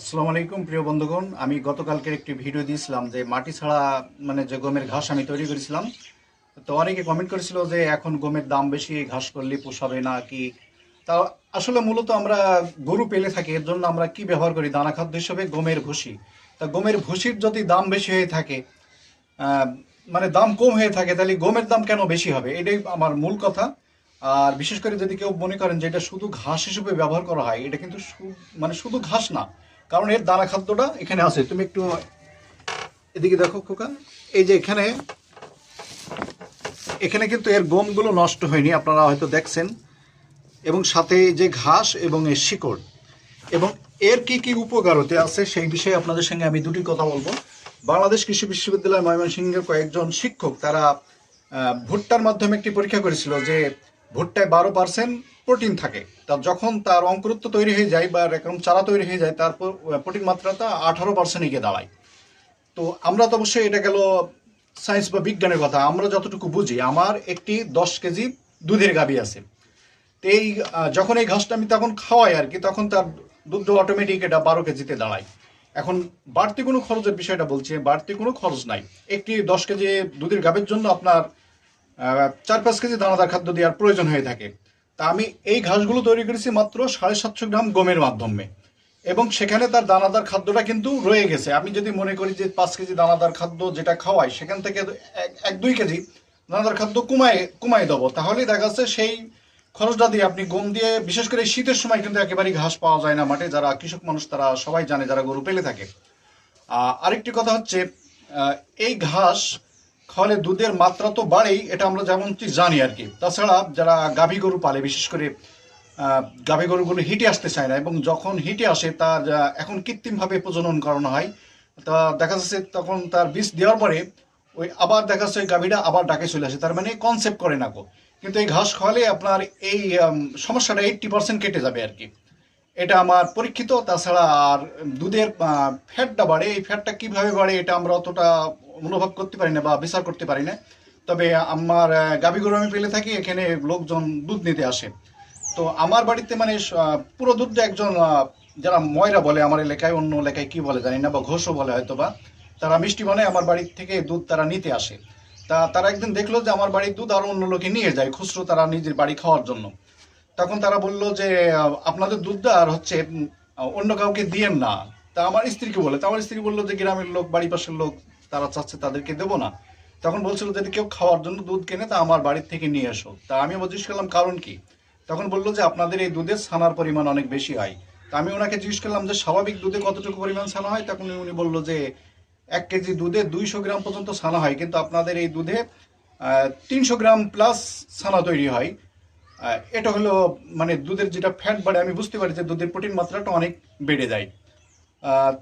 আসসালামু আলাইকুম, প্রিয় বন্ধুগণ। আমি গতকালকের একটি ভিডিও দিয়েছিলাম যে মাটি ছাড়া মানে যে গমের ঘাস আমি তৈরি করেছিলাম। তো অনেকে কমেন্ট করেছিল যে এখন গমের দাম বেশি, ঘাস করলে পোষাবে না কি? তা আসলে মূলত আমরা গরু পেলে থাকি, এর জন্য আমরা কি ব্যবহার করি? দানা খাদ্য হিসেবে গমের ভুসি। তা গমের ভুসির যদি দাম বেশি হয়ে থাকে মানে দাম কম হয়ে থাকে, তাহলে গমের দাম কেন বেশি হবে? এটাই আমার মূল কথা। আর বিশেষ করে যদি কেউ মনে করেন যে এটা শুধু ঘাস হিসেবে ব্যবহার করা হয়, এটা কিন্তু মানে শুধু ঘাস না কারণ এর দানা খাদ্যটা এখানে আছে। তুমি একটু এদিকে দেখো খোকা। এই যে এখানে এখানে কিন্তু এর গমগুলো নষ্ট হয়নি, আপনারা হয়তো দেখছেন। এবং সাথে যে ঘাস এবং এর শিকড়। এবং এর কি কি উপকারতে আছে সেই বিষয়ে আপনাদের সঙ্গে আমি দুটি কথা বলব। বাংলাদেশ কৃষি বিশ্ববিদ্যালয় ময়মনসিংহের কয়েকজন শিক্ষক, তারা ভুট্টার মাধ্যমে একটি পরীক্ষা করেছিল যে ভুট্টায় বারো পার্সেন্ট প্রোটিন থাকে। তা যখন তার অঙ্কুরত্ব তৈরি হয়ে যায় বা এরকম চারা তৈরি হয়ে যায় তারপর প্রোটিন মাত্রাটা আঠারো পার্সেন্টে গিয়ে দাঁড়ায়। তো আমরা তো অবশ্যই এটা গেল সায়েন্স বা বিজ্ঞানের কথা। আমরা যতটুকু বুঝি, আমার একটি দশ কেজি দুধের গাবি আছে। তো এই যখন এই ঘাসটা আমি তখন খাওয়াই আর কি, তখন তার দুধ অটোমেটিক এটা বারো কেজিতে দাঁড়ায়। এখন বাড়তি কোনো খরচের বিষয়টা বলছি, বাড়তি কোনো খরচ নাই। একটি দশ কেজি দুধের গাবের জন্য আপনার চার পাঁচ কেজি দানাদার খাদ্য দেওয়ার প্রয়োজন হয়ে থাকে। তা আমি এই ঘাসগুলো তৈরি করেছি মাত্র সাড়ে সাতশো গ্রাম গমের মাধ্যমে। এবং সেখানে তার দানাদার খাদ্যটা কিন্তু রয়ে গেছে। আমি যদি মনে করি যে পাঁচ কেজি দানাদার খাদ্য যেটা খাওয়াই, সেখান থেকে এক- দুই কেজি দানাদার খাদ্য কমায় কমায় দেবো। তাহলে দেখা যাচ্ছে সেই খরচটা দিয়ে আপনি গম দিয়ে, বিশেষ করে শীতের সময় কিন্তু একেবারেই ঘাস পাওয়া যায় না মাঠে। যারা কৃষক মানুষ, তারা সবাই জানে, যারা গরু পেলে থাকে। আরেকটি কথা হচ্ছে এই ঘাস খাওয়ালে দুধের মাত্রা তো বাড়েই, এটা আমরা যেমন কি জানি আর কি। তাছাড়া যারা গাভী গরু পালে, বিশেষ করে গাভী গরুগুলো হিটে আসতে চায় না এবং যখন হিটে আসে তার এখন কৃত্রিমভাবে প্রজনন করানো হয়, তা দেখা যাচ্ছে তখন তার বীজ দেওয়ার পরে ওই আবার দেখা যাচ্ছে গাভীটা আবার ডাকে চলে আসে, তার মানে কনসেপ্ট করে না গো। কিন্তু এই ঘাস খাওয়ালে আপনার এই সমস্যাটা এইট্টি পার্সেন্ট কেটে যাবে আর কি। এটা আমার পরীক্ষিত, তাছাড়া আর দুধের ফ্যাটটা বাড়ে, এই ফ্যাটটা কীভাবে বাড়ে, এটা আমরা অতটা অনুভব করতে পারি না বা বিচার করতে পারি না। তবে আমার আহ, গাভী গরু আমি পেলে থাকি এখানে লোকজন দুধ নিতে আসে। তো আমার বাড়িতে মানে পুরো দুধটা একজন যারা ময়রা বলে আমার এলাকায় অন্য এলাকায় কি বলে জানি না বা ঘোষও বলে হয়তো বা তারা মিষ্টি বানায় আমার বাড়ির থেকে দুধ তারা নিতে আসে। তা তারা একদিন দেখল যে আমার বাড়ির দুধ আরও অন্য লোকে নিয়ে যায় খুচরো তারা নিজের বাড়ি খাওয়ার জন্য। তখন তারা বলল যে আপনাদের দুধটা আর হচ্ছে অন্য কাউকে দিয়েন না। তা আমার স্ত্রীকে বলে তা আমার স্ত্রী বলল যে গ্রামের লোক বাড়ি পাশের লোক তারা চাচ্ছে তাদেরকে দেবো না। তখন বলছিল যদি কেউ খাওয়ার জন্য দুধ কেনে, তা আমার বাড়ির থেকে নিয়ে এসো। তা আমি জিজ্ঞেস করলাম, কারণ কি? তখন বলল যে আপনাদের এই দুধের ছানার পরিমাণ অনেক বেশি হয়। তা আমি ওনাকে জিজ্ঞেস করলাম যে স্বাভাবিক দুধে কতটুকু পরিমাণ ছানা হয়? তখন উনি বলল যে এক কেজি দুধে দুইশো গ্রাম পর্যন্ত ছানা হয়, কিন্তু আপনাদের এই দুধে তিনশো গ্রাম প্লাস ছানা তৈরি হয়। এটা হলো মানে দুধের যেটা ফ্যাট বাড়ে, আমি বুঝতে পারি যে দুধের প্রোটিন মাত্রাটা অনেক বেড়ে যায়।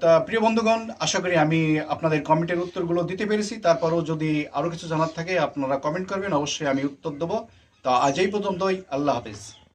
তা প্রিয় বন্ধুগণ, আশা করি আমি আপনাদের কমেন্টের উত্তরগুলো দিতে পেরেছি। তারপরও যদি আরও কিছু জানার থাকে, আপনারা কমেন্ট করবেন, অবশ্যই আমি উত্তর দেবো। তা আজ এই দই আল্লাহ হাফিজ।